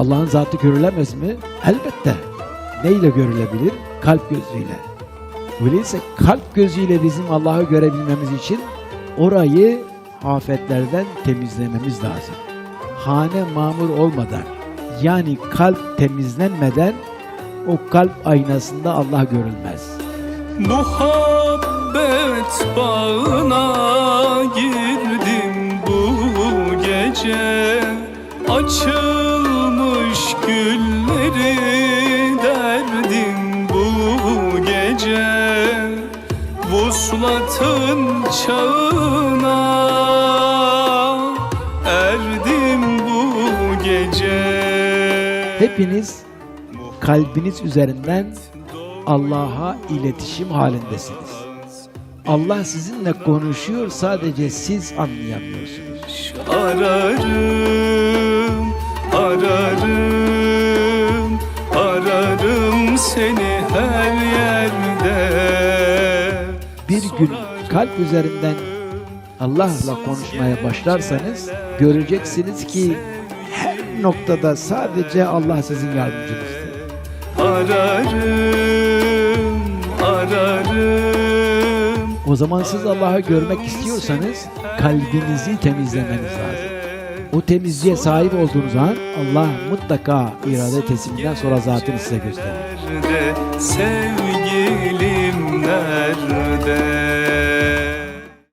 Allah'ın zatı görülemez mi? Elbette. Neyle görülebilir? Kalp gözüyle. Öyleyse kalp gözüyle bizim Allah'ı görebilmemiz için orayı afetlerden temizlememiz lazım. Hane mamur olmadan yani kalp temizlenmeden o kalp aynasında Allah görülmez. Muhabbet bağına girdim bu gece Açılmış gülleri derdim bu gece Vuslatın çağına erdim bu gece Hepiniz kalbiniz üzerinden Allah'a iletişim halindesiniz. Allah sizinle konuşuyor sadece siz anlayamıyorsunuz. Ararım, ararım, seni her yerde. Bir gün kalp üzerinden Allah'la konuşmaya başlarsanız göreceksiniz ki her noktada sadece Allah sizin yardımcınızdır. Ararım, ararım. O zaman siz Allah'ı görmek istiyorsanız kalbinizi temizlemeniz lazım. O temizliğe sahip olduğunuz an Allah mutlaka irade tesliminden sonra zatını size gösterir. Sevgilim nerede?